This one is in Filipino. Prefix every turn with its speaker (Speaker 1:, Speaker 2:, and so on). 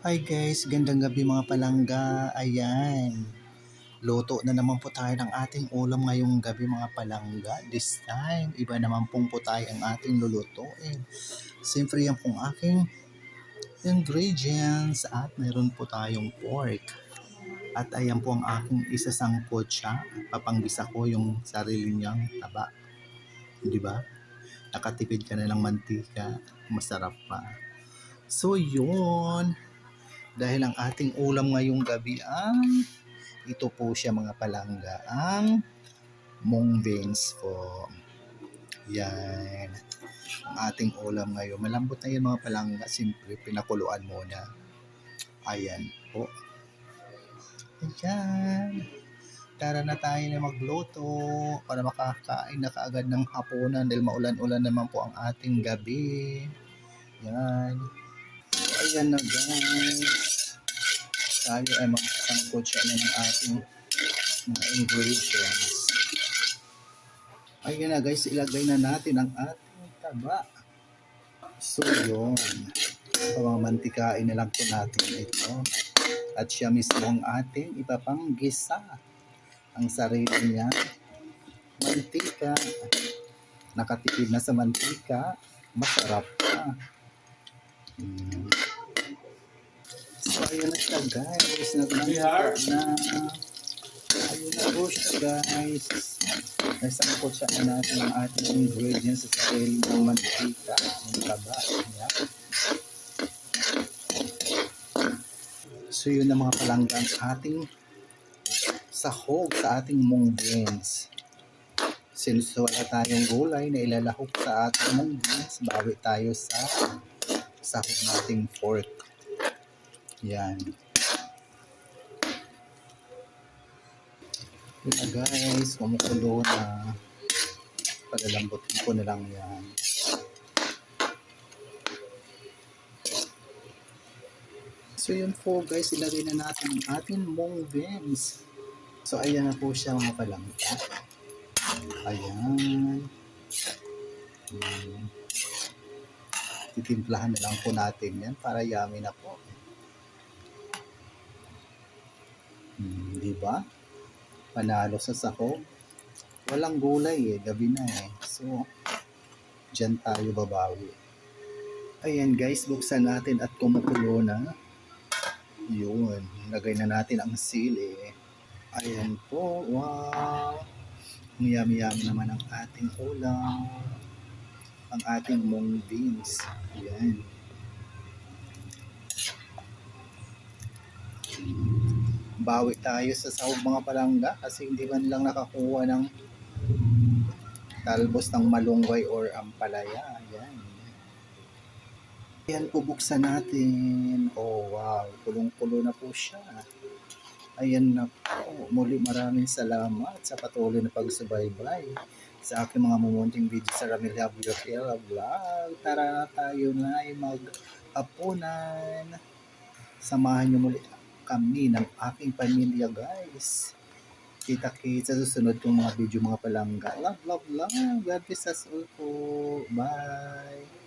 Speaker 1: Hi guys, gandang gabi mga palangga. Ayan. Luto na naman po tayo ng ating ulam ngayong gabi mga palangga. This time, iba naman pong po tayo ang ating lulutuin. Siyempre yan pong aking ingredients at meron po tayong pork. At ayan po ang aking isasangkot siya. Papanggisa ko yung sarili niyang taba. Di ba? Nakatipid ka na ng mantika. Masarap pa. So yun, dahil ang ating ulam ngayong gabi ay ito po siya mga palangga ang mung beans po. Yan. Ang ating ulam ngayon. Malambot na yun mga palangga. Siyempre, pinakuluan muna. Ayan po. Ayan. Tara na tayo na magluto para makakain na kaagad ng hapunan dahil maulan-ulan naman po ang ating gabi. Yan. Ayan na guys. Tayo ay makasangkot siya na ng ating mga ingredients. Ayan na guys, ilagay na natin ang ating taba. So yun. Pamamantikain na lang po natin ito. At siya mismo ang ating ipapanggisa. Ang sarili niya. Mantika. Nakatipid na sa mantika. Masarap pa. Hmm. Ayun na siya guys. Nagmamita na. Ayun na po siya guys. Nasangkot siya na natin ang ating ingredients sa sarili ng mantika. Ang taba. Yan. So, yun na mga palangga ang ating sahog sa ating mung beans. Since wala tayong gulay na ilalahok sa ating mung beans, bawi tayo sa sahog nating pork. Yan. Yun na guys, kumukulo na. Palalambutin ko na lang yan. So yun po guys, ilagay na natin ang ating mung beans. So ayan na po siya mga palangga. Ayan. Ayan. Titimplahan na lang po natin yan para yummy na po. Hmm, di ba? Panalo sa sahog. Walang gulay eh, gabi na eh. So, dyan tayo babawi. Ayan guys, buksan natin at kumukulo na. Yun, lagay na natin ang sili. Ayan po, wow. Yummy-yummy naman ang ating ulam. Ang ating mung beans. Ayan. Bawi tayo sa sahog mga palangga kasi hindi man lang nakakuha ng talbos ng malunggay or ampalaya. Ayan. Ayan po buksan natin. Oh wow, kulong-kulo na po siya. Ayan na po. Muli maraming salamat sa patuloy na pagsubaybay sa aking mga mumunting video sa Ramilha Biotela Vlog. Tara na tayo na ay mag-apunan. Samahan niyo muli kami ng aking pamilya guys. Kita-kita sa susunod kong mga video mga palangga. Love, love, love. God bless us all po. Bye.